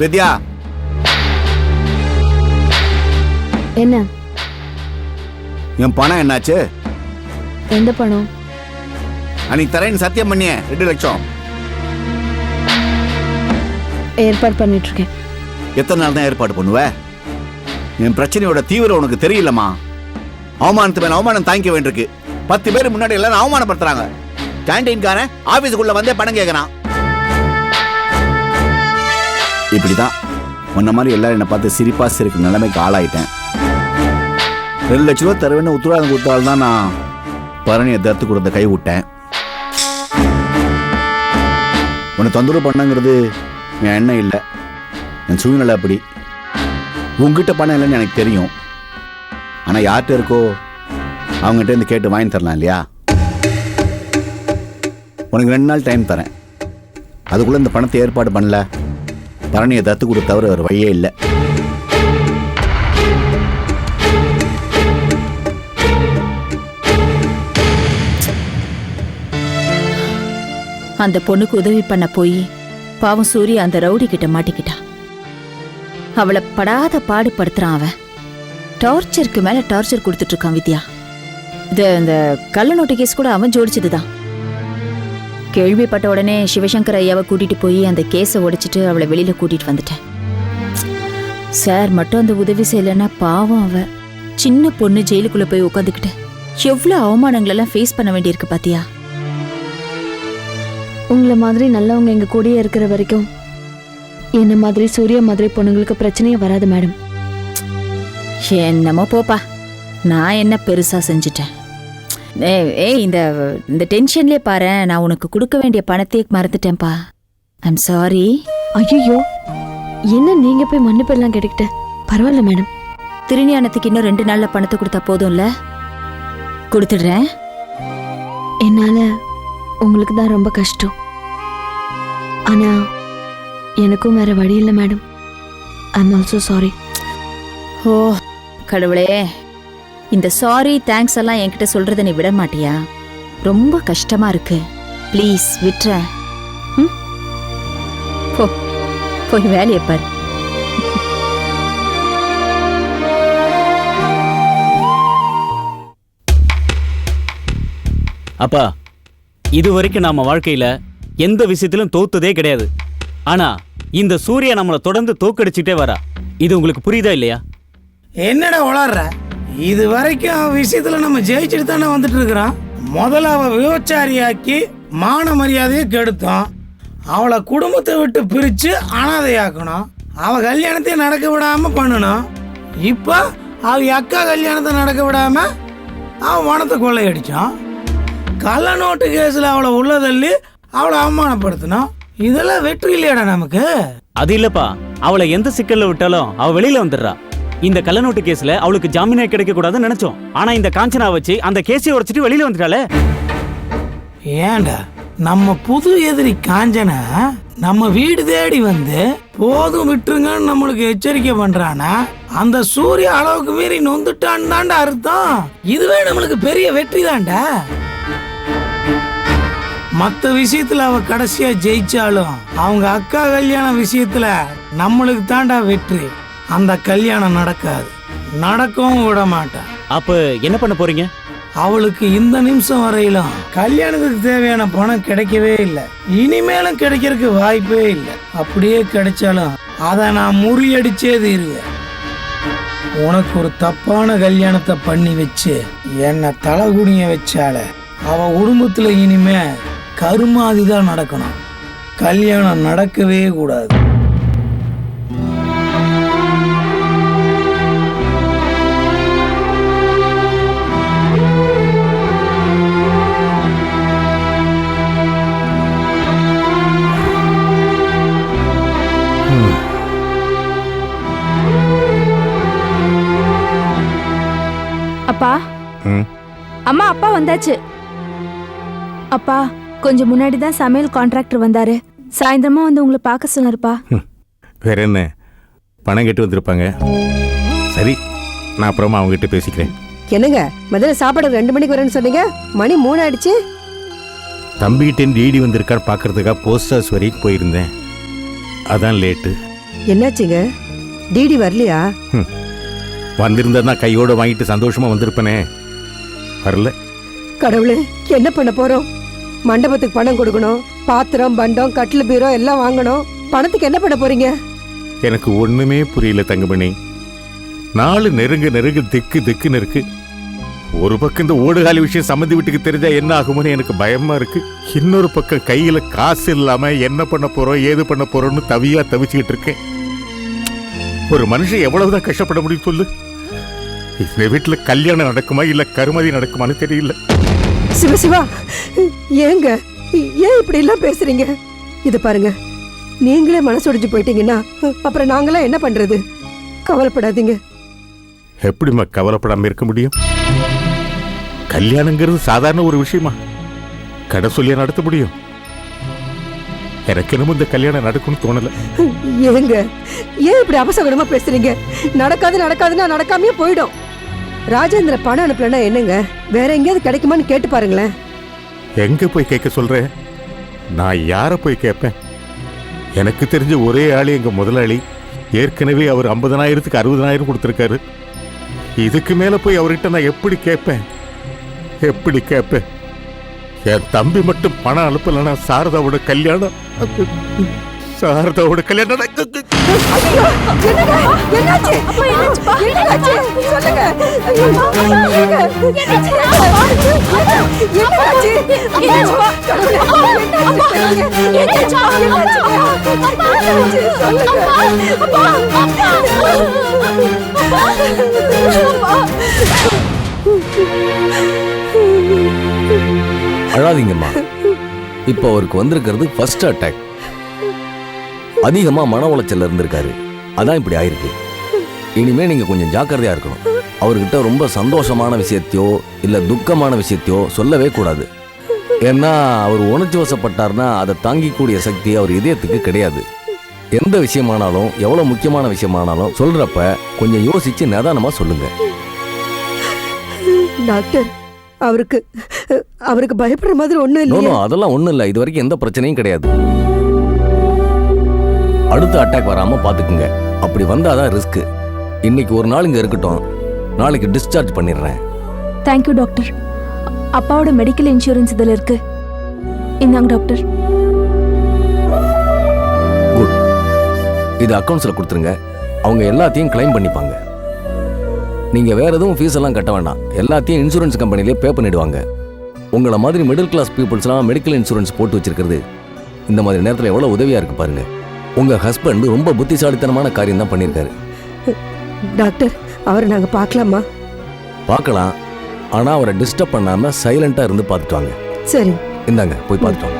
வித்யா. என்ன? என் பணம் என்னாச்சு? எந்த பணம்? அன்னைக்கு தரேன்னு சத்தியம் பண்ணியே ரெண்டு லட்சம். ஏற்பாடு பண்ணிட்டு இருக்கேன் எத்தனை நாள் தான் ஏற்பாடு பண்ணுவ? என் பிரச்சனையோட தீவிரம் உனக்கு தெரியலமா அவமானத்து மேல அவமானம் தாங்கிக்க வேண்டியிருக்கு. பத்து பேர் முன்னாடி எல்லாரும் அவமானப்படுத்துறாங்க. கேண்டீன்காரன் ஆபீஸுக்குள்ள வந்தே பணம் கேட்கறான் இப்படி தான் உன்ன மாதிரி எல்லாரும் என்னை பார்த்து சிரிப்பாக சிரிக்கும் நிலைமைக்கு ஆளாயிட்டேன். ரெண்டு லட்ச ரூபா தருவேன்னு உத்தரவாதம் கொடுத்தால்தான் நான் பரணியை தத்து கொடுத்த கை விட்டேன். உன்னை தொந்தரவு பண்ணங்கிறது என் எண்ணம் இல்லை. என் சூழ்நிலை அப்படி. உங்ககிட்ட பணம் இல்லைன்னு எனக்கு தெரியும். ஆனால் யார்கிட்ட இருக்கோ அவங்ககிட்ட இருந்து கேட்டு வாங்கி தரலாம் இல்லையா? உனக்கு ரெண்டு நாள் டைம் தரேன். அதுக்குள்ளே இந்த பணத்தை ஏற்பாடு பண்ணல. பரணியை தத்து கொடுத்தவர் தவிர ஒரு வழியே இல்லை. அந்த பொண்ணுக்கு உதவி பண்ண போய் பாவம் சூரிய அந்த ரவுடி கிட்ட மாட்டிக்கிட்டான் அவளை படாத பாடுபடுத்துறான் அவன். டார்ச்சருக்கு மேல டார்ச்சர் கொடுத்துட்டு இருக்கான் வித்யா. இந்த கள்ள நோட்டு கேஸ் கூட அவன் ஜோடிச்சதுதான். கேள்விப்பட்ட உடனே சிவசங்கர் ஐயாவை கூட்டிட்டு போய் அந்த கேஸை உடைச்சிட்டு அவளை வெளியில கூட்டிட்டு வந்துட்டேன். சார் மட்டும் அந்த உதவி செய்யலைன்னா பாவம் அவ. சின்ன பொண்ணு ஜெயிலுக்குள்ள போய் உட்காந்துக்கிட்டு எவ்வளவு அவமானங்களெல்லாம் ஃபேஸ் பண்ண வேண்டியிருக்கு பாத்தியா? உங்களை மாதிரி நல்லவங்க எங்க கூடயே இருக்கிற வரைக்கும் என்ன மாதிரி சூர்யா மாதிரி பொண்ணுங்களுக்கு பிரச்சனையே வராது மேடம். என்னமோ போப்பா. நான் என்ன பெருசா செஞ்சுட்டேன்? ஏய் இந்த இந்த டென்ஷன்லயே பாரு. நான் உனக்கு கொடுக்க வேண்டிய பணத்தையே மறந்துட்டேன்ப்பா. ஐம் சாரி ஐயோ என்ன நீங்க போய் மன்னிப்பு எல்லாம் கேட்டுக்கிட்டு பரவாயில்ல மேடம் திருஞானத்துக்கு இன்னும் ரெண்டு நாள்ல பணத்தை கொடுத்தா போதும்ல? கொடுத்துடுறேன். என்னால உங்களுக்கு தான் ரொம்ப கஷ்டம். ஆனா எனக்கும் வேற வழி இல்லை மேடம் ஐ ஆல்சோ சாரி ஓ கடவுளே. இந்த சாரி தேங்க்ஸ் எல்லாம் என்கிட்ட சொல்றதை நீ விட மாட்டியா? ரொம்ப கஷ்டமா இருக்கு. ப்ளீஸ் விட்டுற ம்? போ போய் வேலையை பாரு. அப்பா இது வரைக்கும் நாம வாழ்க்கையில எந்த விஷயத்திலும் தோத்ததே கிடையாது. ஆனா இந்த சூர்யா நம்மளை தொடர்ந்து தோக்கடிச்சுட்டே வரா. இது உங்களுக்கு புரியுதா இல்லையா? என்னடா உளர்ற? இது வரைக்கும் அவ விஷயத்துல நம்ம ஜெயிச்சுட்டு தானே வந்துட்டு இருக்கிறோம் முதல்ல அவ விபச்சாரியாக்கி மான மரியாதையை கெடுத்தோம் அவளை குடும்பத்தை விட்டு பிரிச்சு அனாதையாக்கணும் அவ கல்யாணத்தை நடக்க விடாம பண்ணணும் இப்போ அவ அக்கா கல்யாணத்தை நடக்க விடாம அவன் வனத்தை கொள்ளையடிச்சான். கள்ள நோட்டு கேஸில் அவளை உள்ள தள்ளி அவளை அவமானப்படுத்தணும் இதெல்லாம் வெற்றி இல்லையாடா நமக்கு? அது இல்லப்பா. அவளை எந்த சிக்கல்ல விட்டாலும் அவ வெளியில வந்துடுறா. இந்த கள்ளநோட்டு கேஸ்ல அவளுக்கு ஜாமீனே கிடைக்க கூடாதுன்னு நினைச்சோம். ஆனா இந்த காஞ்சனா வச்சு அந்த கேஸை உடைச்சிட்டு வெளியில வந்துட்டாளே. ஏன்டா? நம்ம புது எதிரி காஞ்சனா நம்ம வீடு தேடி வந்து போதும் விட்டுருங்கன்னு நம்மளுக்கு எச்சரிக்கை பண்றானா? அந்த சூரிய அளவுக்கு மீறி நொந்துட்டான்னு தாண்டா அர்த்தம். இதுவே நம்மளுக்கு பெரிய வெற்றி தாண்டா மத்த விஷயத்துல அவ கடைசியா ஜெயிச்சாலும் அவங்க அக்கா கல்யாண விஷயத்துல நம்மளுக்கு தாண்டா வெற்றி. அந்த கல்யாணம் நடக்காது. நடக்கவும் விட மாட்டான் அப்ப என்ன பண்ண போறீங்க? அவளுக்கு இந்த நிமிஷம் வரையிலும் கல்யாணத்துக்கு தேவையான பணம் கிடைக்கவே இல்லை. இனிமேலும் கிடைக்கிறதுக்கு வாய்ப்பே இல்லை. அப்படியே கிடைச்சாலும் அதை நான் முறியடிச்சே தீருவேன். உனக்கு ஒரு தப்பான கல்யாணத்தை பண்ணி வச்சு என்னை தலைகுனிய வச்சால அவ குடும்பத்துல இனிமே கருமாதி தான் நடக்கணும். கல்யாணம் நடக்கவே கூடாது. அம்மா அப்பா வந்தாச்சு. அப்பா கொஞ்சம் முன்னாடி தான் சமையல் கான்ட்ராக்டர் வந்தாரு. சாயந்தரமா வந்து உங்களை பார்க்க சொன்னாருப்பா. வேற என்ன? பணம் கட்டி வந்திருப்பாங்க. சரி நான் அப்புறமா அவங்ககிட்ட பேசிக்கிறேன். என்னங்க? முதல்ல சாப்பாடு ரெண்டு மணிக்கு வரேன்னு சொன்னீங்க? மணி மூணு ஆயிடுச்சு. தம்பிகிட்டேருந்து டிடி வந்திருக்கான்னு பார்க்கறதுக்காக போஸ்ட் ஆஃபீஸ் வரைக்கும் போயிருந்தேன். அதான் லேட்டு என்னாச்சுங்க? டிடி வரலையா? வந்திருந்தா கையோட வாங்கிட்டு சந்தோஷமா வந்திருப்பேனே. வரல. கடவுளே என்ன பண்ண போறோம்? மண்டபத்துக்கு பணம் கொடுக்கணும் பாத்திரம் பண்டம் கட்டில் பீரோ எல்லாம் வாங்கணும். பணத்துக்கு என்ன பண்ண போறீங்க? எனக்கு ஒண்ணுமே புரியல தங்கமணி. நாலு நெருங்க நெருங்க திக்கு திக்குன்னு இருக்கு. ஒரு பக்கம் இந்த ஓடுகாலி விஷயம் சம்மந்தி வீட்டுக்கு தெரிஞ்சா என்ன ஆகுமோன்னு எனக்கு பயமா இருக்கு. இன்னொரு பக்கம் கையில காசு இல்லாம என்ன பண்ண போறோம் ஏது பண்ண போறோம்னு தவியா தவிச்சுக்கிட்டு இருக்கேன். ஒரு மனுஷன் எவ்வளவுதான் கஷ்டப்பட முடியும் சொல்லு. இந்த வீட்டுல கல்யாணம் நடக்குமா இல்ல கருமதி நடக்குமான்னு தெரியல. சிவசிவா ஏங்க ஏன் இப்படி எல்லாம் பேசுறீங்க? இது பாருங்க நீங்களே மனசொடிஞ்சு போயிட்டீங்கன்னா அப்புறம் நாங்களாம் என்ன பண்றது? கவலைப்படாதீங்க. எப்படிம்மா கவலைப்படாம இருக்க முடியும்? கல்யாணங்கிறது சாதாரண ஒரு விஷயமா? கடை சொல்லியா நடத்த முடியும்? எனக்கு என்னமோ இந்த கல்யாணம் நடக்கும்னு தோணல. ஏங்க ஏன் இப்படி அபசகனமா பேசுறீங்க? நடக்காது நடக்காதுன்னா நடக்காமயே போயிடும். ராஜேந்திர பணம் அனுப்பலன்னா என்னங்க? வேற எங்கேயாவது கிடைக்குமான்னு கேட்டு பாருங்களேன். எங்க போய் கேட்க சொல்ற? நான் யார போய் கேட்பேன்? எனக்கு தெரிஞ்ச ஒரே ஆளு எங்க முதலாளி. ஏற்கனவே அவர் ஐம்பதனாயிரத்துக்கு அறுபதனாயிரம் கொடுத்துருக்காரு. இதுக்கு மேல போய் அவர்கிட்ட நான் எப்படி கேட்பேன்? எப்படி கேட்பேன்? என் தம்பி மட்டும் பணம் அனுப்பலன்னா சாரதாவோட கல்யாணம்? சாரதாவோட கல்யாணம் நடக்க- என்னாச்சு? என்னாச்சு? சொல்லுங்க. அழாதீங்கம்மா. இப்போ அவருக்கு வந்திருக்கிறது ஃபர்ஸ்ட் அட்டாக் அதிகமா மன உளைச்சல்ல இருந்திருக்காரு. அதான் இப்படி ஆயிருக்கு. இனிமே நீங்க கொஞ்சம் ஜாக்கிரதையா இருக்கணும். அவர்கிட்ட ரொம்ப சந்தோஷமான விஷயத்தையோ இல்லை துக்கமான விஷயத்தையோ சொல்லவே கூடாது. ஏன்னா அவர் உணர்ச்சி வசப்பட்டார்னா அதை தாங்கிக்கூடிய சக்தி அவர் இதயத்துக்கு கிடையாது. எந்த விஷயமானாலும் எவ்வளவு முக்கியமான விஷயமானாலும் சொல்றப்ப கொஞ்சம் யோசிச்சு நிதானமா சொல்லுங்க. டாக்டர் அவருக்கு அவருக்கு பயப்படுற மாதிரி இல்லையா. நோ அதெல்லாம் ஒண்ணும் இல்ல. இது வரைக்கும் எந்த பிரச்சனையும் கிடையாது. அடுத்த அட்டாக் வராம பாத்துக்குங்க. அப்படி வந்தாதான் ரிஸ்க் இன்னைக்கு ஒரு நாள் இங்க இருக்கட்டும். நாளைக்கு டிஸ்சார்ஜ் பண்ணிடுறேன். தேங்க்யூ டாக்டர் அப்பாவோட மெடிக்கல் இன்சூரன்ஸ் இதில் இருக்கு. இந்தாங்க டாக்டர் குட் இது அக்கௌண்ட்ஸ்ல கொடுத்துருங்க. அவங்க எல்லாத்தையும் கிளைம் பண்ணிப்பாங்க. நீங்க வேற எதுவும் ஃபீஸ் எல்லாம் கட்ட வேண்டாம் எல்லாத்தையும் இன்சூரன்ஸ் கம்பெனிலே பே பண்ணிடுவாங்க. உங்களை மாதிரி மிடில் கிளாஸ் பீப்புள்ஸ்லாம் மெடிக்கல் இன்சூரன்ஸ் போட்டு வச்சிருக்கிறது. இந்த மாதிரி நேரத்தில் எவ்வளோ உதவியா இருக்கு பாருங்க. உங்க ஹஸ்பண்ட் ரொம்ப புத்திசாலித்தனமான காரியம் தான் பண்ணியிருக்காரு டாக்டர் அவரை நாங்க பார்க்கலாமா? பார்க்கலாம். ஆனா அவரை டிஸ்டர்ப் பண்ணாம சைலண்டா இருந்து பார்த்துட்டு வாங்க. சரி. இந்தாங்க போய் பார்த்துட்டு வாங்க.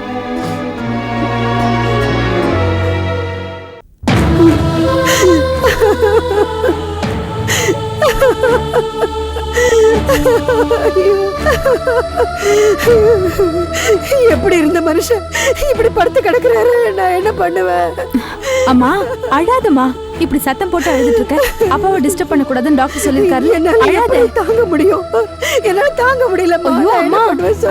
எப்படி இருந்த மனுஷன்? இப்படி படுத்து கிடக்குறாரு. நான் என்ன பண்ணுவேன்? அம்மா அழாதம்மா. இப்படி சத்தம் போட்டு அழுதுட்டு இருக்க. அப்பாவை டிஸ்டர்ப் பண்ண கூடாதுன்னு டாக்டர் சொல்லிருக்காரு என்னால தாங்க முடியும்? என்னால தாங்க என்ன அம்மா.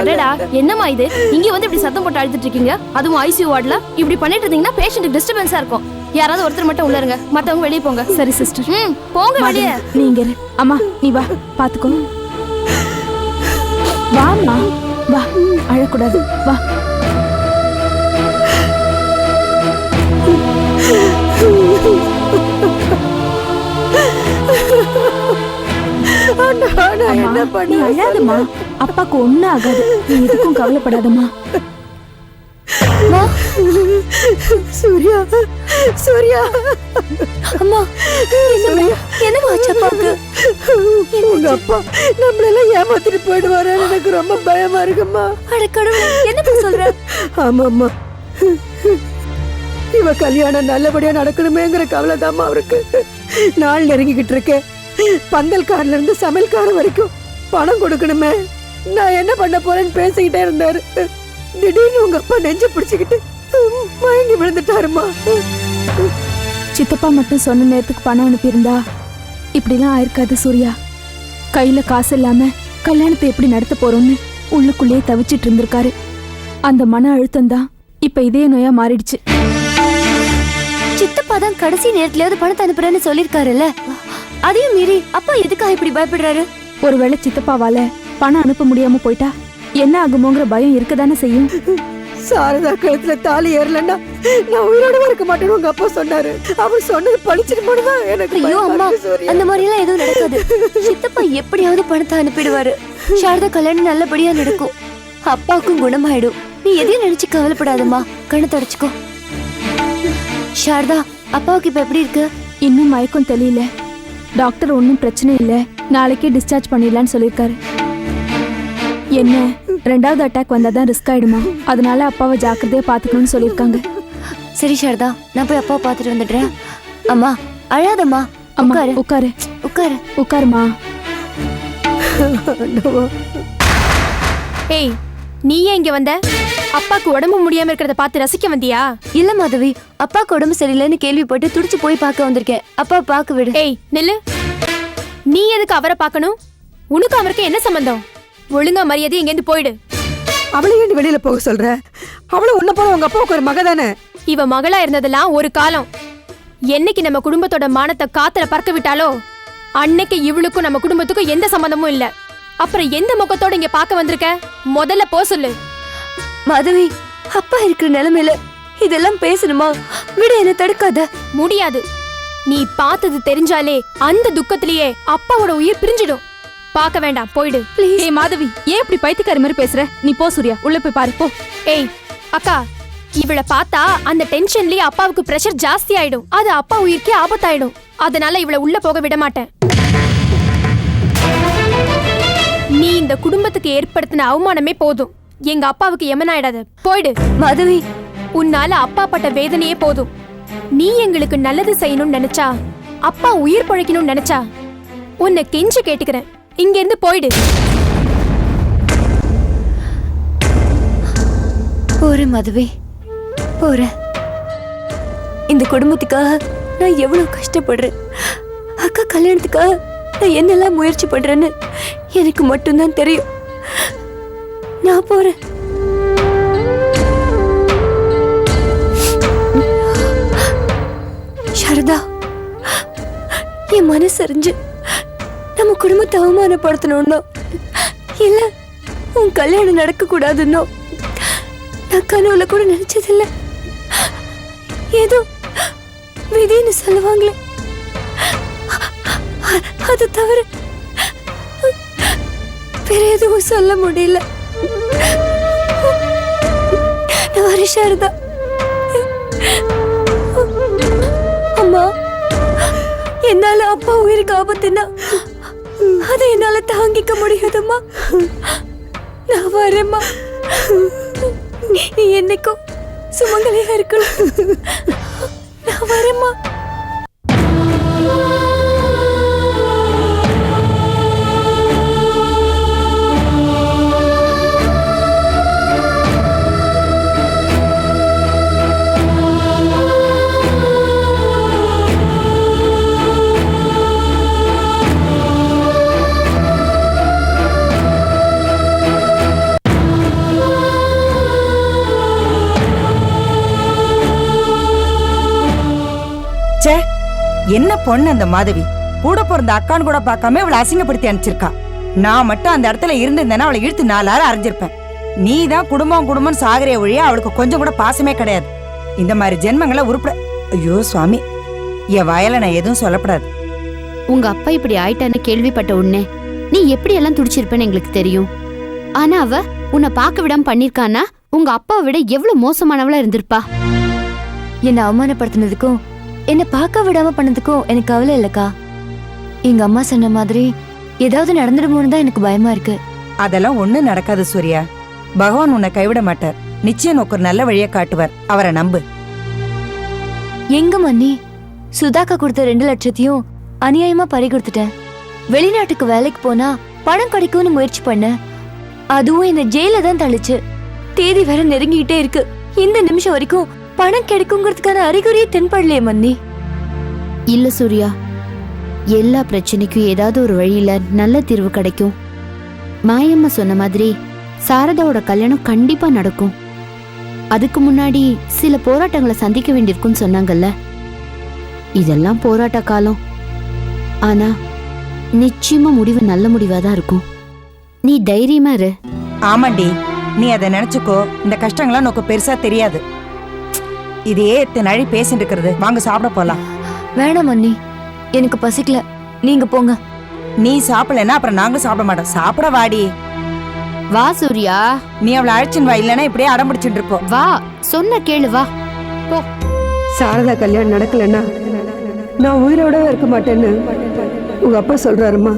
அடடா என்னம்மா இது? இங்க வந்து இப்படி சத்தம் போட்டு அழுதுட்டு இருக்கீங்க. அதுவும் ஐசியூ வார்டுல. இப்படி பண்ணிட்டு இருந்தீங்கன்னா பேஷண்ட் டிஸ்டர்பன்ஸா இருக்கும். யாராவது ஒருத்தர் மட்டும் உள்ள இருங்க. மத்தவங்க வெளியே போங்க. சரி சிஸ்டர் ம் போங்க வெளியே. நீ இங்க இரு. அம்மா நீ வா. பாத்துக்கோ. வாம்மா. வா அழக்கூடாது. வா. என்ன நீ பண்ணுவேன் அழாதம்மா. அப்பாக்கு ஒண்ணும் ஆகாது. நீ எதுக்கும் கவலைப்படாதம்மா. சூர்யா சூர்யா. அம்மா என்னமா ஆச்சு அப்பாவுக்கு? உங்க அப்பா நம்மளெல்லாம் ஏமாத்திட்டு போயிடுவாரு எனக்கு ரொம்ப பயமா இருக்கும்மா. அட கடவுளே என்ன சொல்ற? ஆமாம்மா. இவ கல்யாணம் நல்லபடியா நடக்கணுமேங்கிற கவலைதாம்மா அவருக்கு. நாள் நெருங்கிக்கிட்டு இருக்கு. பந்தல்காரர்ல இருந்து சமையல்காரர் வரைக்கும் பணம் கொடுக்கணுமே. நான் என்ன பண்ண போறேன்னு பேசிக்கிட்டே இருந்தாரு. திடீர்னு உங்க அப்பா நெஞ்சு பிடிச்சுக்கிட்டு மயங்கி விழுந்துட்டாருமா? சித்தப்பா மட்டும் சொன்ன நேரத்துக்கு பணம் அனுப்பியிருந்தா இப்படிலாம் ஆயிருக்காது சூர்யா. கையில காசு இல்லாம கல்யாணத்தை எப்படி நடத்த போறோம்னு உள்ளுக்குள்ளேயே தவிச்சிட்டு இருந்திருக்காரு. அந்த மன அழுத்தம் தான் இப்ப இதே நோயா மாறிடுச்சு. சித்தப்பா தான் கடைசி நேரத்துலயாவது பணத்தை அனுப்புறேன்னு சொல்லிருக்காருல்ல அதையும் மீறி அப்பா எதுக்காக இப்படி பயப்படுறாரு? ஒருவேளை சித்தப்பாவால பணம் அனுப்ப முடியாம போயிட்டா என்ன ஆகுமோங்கிற பயம் இருக்கதானே செய்யும்? சாரதா கழுத்துல தாலி ஏறலன்னா நான் உயிரோட இருக்க மாட்டேன்னு உங்க அப்பா சொன்னாரு. அவர் சொன்னது பழிச்சிட்டு தான் எனக்கு ஐயோ அம்மா. அந்த மாதிரி எல்லாம் எதுவும் நடக்காது. சித்தப்பா எப்படியாவது பணத்தை அனுப்பிடுவாரு. சாரதா கல்யாணம் நல்லபடியா நடக்கும். அப்பாவுக்கும் குணமாயிடும். நீ எதையும் நினைச்சு கவலைப்படாதம்மா. கண்ணை தொடச்சுக்கோ. சாரதா அப்பாவுக்கு இப்ப எப்படி இருக்கு? இன்னும் மயக்கம் தெரியல டாக்டர் ஒன்றும் பிரச்சனை இல்ல. நாளைக்கே டிஸ்சார்ஜ் பண்ணிடலான்னு சொல்லியிருக்காரு. என்ன? ரெண்டாவது அட்டாக் வந்தாதான் ரிஸ்க் ஆயிடுமா? அதனால அப்பாவை ஜாக்கிரதையா பாத்துக்கணும்னு சொல்லியிருக்காங்க. சரி சாரதா நான் போய் அப்பாவை பார்த்துட்டு வந்துடுறேன். அம்மா அழாதம்மா அம்மா உட்காரு. உட்காரு. உட்காரு. உட்காருமா. ஏய் நீ ஏன் இங்க வந்த? அப்பாக்கு உடம்பு முடியாம இருக்கிறத பார்த்து ரசிக்க வந்தியா? இல்ல மாதவி அப்பாக்கு உடம்பு சரியில்லைன்னு கேள்விப்பட்டு துடிச்சு போய் பார்க்க வந்திருக்கேன். அப்பா பார்க்க விடு. ஏய் நில்லு. நீ எதுக்கு அவரை பார்க்கணும்? உனக்கு அவருக்கு என்ன சம்பந்தம்? ஒழுங்கா மரியாதை இங்கேருந்து போயிடு. அவளை ஏன் வெளியில போக சொல்ற? அவளும் உன்ன போல உங்க அப்பாவுக்கு ஒரு மக தானே? இவ மகளா இருந்ததெல்லாம் ஒரு காலம். என்னைக்கு நம்ம குடும்பத்தோட மானத்தை காத்துல பறக்க விட்டாலோ அன்னைக்கு இவளுக்கும் நம்ம குடும்பத்துக்கும் எந்த சம்பந்தமும் இல்ல. அப்புறம் எந்த முகத்தோட இங்க பார்க்க வந்திருக்க? முதல்ல போ சொல்லு. மாதவி அப்பா இருக்கிற நிலைமையில இதெல்லாம் பேசணுமா? விட என்ன தடுக்காத. முடியாது. நீ பார்த்தது தெரிஞ்சாலே அந்த துக்கத்திலேயே அப்பாவோட உயிர் பிரிஞ்சிடும். பார்க்க வேண்டாம். போயிடு. ஏய் மாதவி ஏன் இப்படி பைத்தியக்காரி மாதிரி பேசுற? நீ போ சூர்யா. உள்ள போய் பாரு போ. ஏய் அக்கா இவள பார்த்தா அந்த டென்ஷன்லயே அப்பாவுக்கு பிரஷர் ஜாஸ்தி ஆயிடும் அது அப்பா உயிருக்கே ஆபத்தாயிடும். அதனால இவள உள்ள போக விட மாட்டேன். நீ இந்த குடும்பத்துக்கு ஏற்படுத்தின அவமானமே போதும். எங்க அப்பாவுக்கு எமனாயிடாத. போயிடு. மாதவி. உன்னால அப்பா பட்ட வேதனையே போதும். நீ எங்களுக்கு நல்லது செய்யணும்னு நினைச்சா அப்பா உயிர் பழைக்கணும்னு நினைச்சா உன்னை கெஞ்சு கேட்டுக்கிறேன். இங்கேருந்து போயிடு. போறேன் மதுவே. போறேன். இந்த குடும்பத்துக்காக நான் எவ்வளவு கஷ்டப்படுறேன். அக்கா கல்யாணத்துக்காக நான் என்னெல்லாம் முயற்சி பண்றேன்னு எனக்கு மட்டும்தான் தெரியும். நான் போறேன். சரதா என் மனசறிஞ்சு நம்ம குடும்பத்தை அவமானப்படுத்தணும்னோ? இல்ல உன் கல்யாணம் நடக்க கூடாதுன்னோ நான் கனவுல கூட நினைச்சதில்ல. ஏதோ விதின்னு சொல்லுவாங்களே. அது தவிர வேற எதுவும் சொல்ல முடியல. நான் வரேன் அம்மா என்னால அப்பா உயிருக்கு ஆபத்துன்னா அதை என்னால தாங்கிக்க முடியாதம்மா. நான் வரேம்மா. நீ என்னைக்கும் சுமங்கலியா இருக்கணும். நான் வரேம்மா. ச்சே என்ன பொண்ணு அந்த மாதவி? கூட பிறந்த அக்கான்னு கூட பார்க்காம இவளை அசிங்கப்படுத்தி அனுப்பிச்சிருக்கா. நான் மட்டும் அந்த இடத்துல இருந்திருந்தேன்னா அவளை இழுத்து நாலாறு அரைஞ்சிருப்பேன். நீ தான் குடும்பம் குடும்பம் சாகரே ஒழிய அவளுக்கு கொஞ்சம் கூட பாசமே கிடையாது. இந்த மாதிரி ஜென்மங்களை உருப்பட ஐயோ சுவாமி. என் வாயால நான் எதுவும் சொல்லப்படாது. உங்க அப்பா இப்படி ஆயிட்டான்னு கேள்விப்பட்ட உடனே நீ எப்படி எல்லாம் துடிச்சிருப்பேன்னு எங்களுக்கு தெரியும். ஆனா அவ உன்னை பார்க்க விடாம பண்ணிருக்கானா உங்க அப்பாவை விட எவ்வளவு மோசமானவளா இருந்திருப்பா. என்னை அவமானப்படுத்தினதுக்கும் என்னை பார்க்க விடாம பண்ணதுக்கும் எனக்கு கவலை இல்லக்கா. எங்க அம்மா சொன்ன மாதிரி ஏதாவது நடந்துடுமோன்னு தான் எனக்கு பயமா இருக்கு. அதெல்லாம் ஒண்ணும் நடக்காது சூர்யா. பகவான் உன்னை கைவிட மாட்டார். நிச்சயம் ஒரு நல்ல வழியை காட்டுவார். அவரை நம்பு. எங்க மன்னி? சுதாக்கா கொடுத்த ரெண்டு லட்சத்தையும் அநியாயமா பறி கொடுத்துட்டேன். வெளிநாட்டுக்கு வேலைக்கு போனா பணம் கிடைக்கும்னு முயற்சி பண்ணேன் அதுவும் என்ன ஜெயில தான் தள்ளுச்சு. தேதி வேற நெருங்கிட்டே இருக்கு. இந்த நிமிஷம் வரைக்கும் பணம் கிடைக்குங்கிறதுக்கான அறிகுறியே தென்படலையே மன்னி. இல்ல சூர்யா. எல்லா பிரச்சனைக்கும் ஏதாவது ஒரு வழியில நல்ல தீர்வு கிடைக்கும். மாயம்மா சொன்ன மாதிரி சாரதாவோட கல்யாணம் கண்டிப்பா நடக்கும். அதுக்கு முன்னாடி சில போராட்டங்களை சந்திக்க வேண்டியிருக்கும்னு சொன்னாங்கல்ல. இதெல்லாம் போராட்ட காலம். ஆனா நிச்சயமா முடிவு நல்ல முடிவா தான் இருக்கும். நீ தைரியமா இரு. ஆமாண்டி நீ அதை நினைச்சுக்கோ. இந்த கஷ்டங்கள்லாம் உனக்கு பெருசா தெரியாது. இதையே எத்தனை நாளி பேசிட்டு இருக்கிறது வாங்க சாப்பிட போலாம். வேணாம் மன்னி எனக்கு பசிக்கல. நீங்க போங்க. நீ சாப்பிடலன்னா அப்புறம் நாங்களும் சாப்பிட மாட்டோம். சாப்பிட வாடி. வா சூர்யா. நீ அவளை அழைச்சின்னு வா. இல்லைன்னா இப்படியே அடம் பிடிச்சிட்டு இருப்போம் வா. சொன்ன கேளு வா. சாரதா கல்யாணம் நடக்கலன்னா நான் உயிரோடவே இருக்க மாட்டேன்னு உங்க அப்பா சொல்றாருமா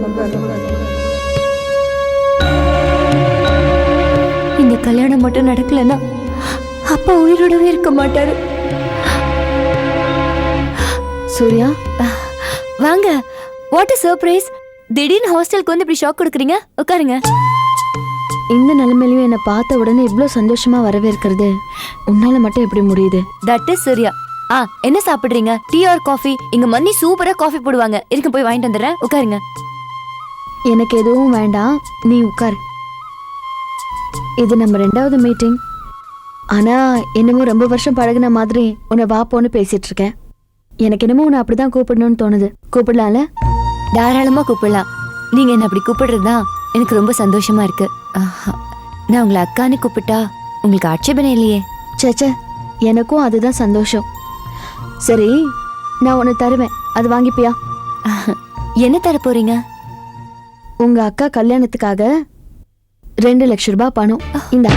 இந்த கல்யாணம் மட்டும் நடக்கலன்னா அப்பா உயிரோடவே இருக்க மாட்டாரு. சூர்யா வாங்க. வாட் சர்ப்ரைஸ் திடீர்னு ஹாஸ்டலுக்கு வந்து இப்படி ஷாக் கொடுக்குறீங்க? உட்காருங்க. இந்த நிலைமையிலும் என்னை பார்த்த உடனே இவ்வளோ சந்தோஷமா வரவேற்கிறது. உன்னால மட்டும் எப்படி முடியுது? தட் இஸ் சூர்யா ஆ என்ன சாப்பிடுறீங்க? டீ ஆர் காஃபி இங்க மன்னி சூப்பரா காஃபி போடுவாங்க. இருக்கு போய் வாங்கிட்டு வந்துடுறேன். உட்காருங்க. எனக்கு எதுவும் வேண்டாம். நீ உட்காரு. இது நம்ம ரெண்டாவது மீட்டிங் ஆனா என்னமோ ரொம்ப வருஷம் பழகுன மாதிரி உன்னை வா போன்னு பேசிட்டு இருக்கேன். எனக்கு என்னமோ உன்னை அப்படிதான் கூப்பிடணும்னு தோணுது. கூப்பிடலாம்ல? தாராளமா கூப்பிடலாம். நீங்க என்ன அப்படி கூப்பிடுறது தான் எனக்கு ரொம்ப சந்தோஷமா இருக்கு. ஆஹா. நான் உங்களை அக்கான்னு கூப்பிட்டா உங்களுக்கு ஆட்சேபனை இல்லையே. சேச்சே எனக்கும் அதுதான் சந்தோஷம். சரி நான் உன்னை தருவேன். அது வாங்கிப்பியா? என்ன தர போறீங்க? உங்க அக்கா கல்யாணத்துக்காக ரெண்டு லட்சம் ரூபாய் பணம். இந்த.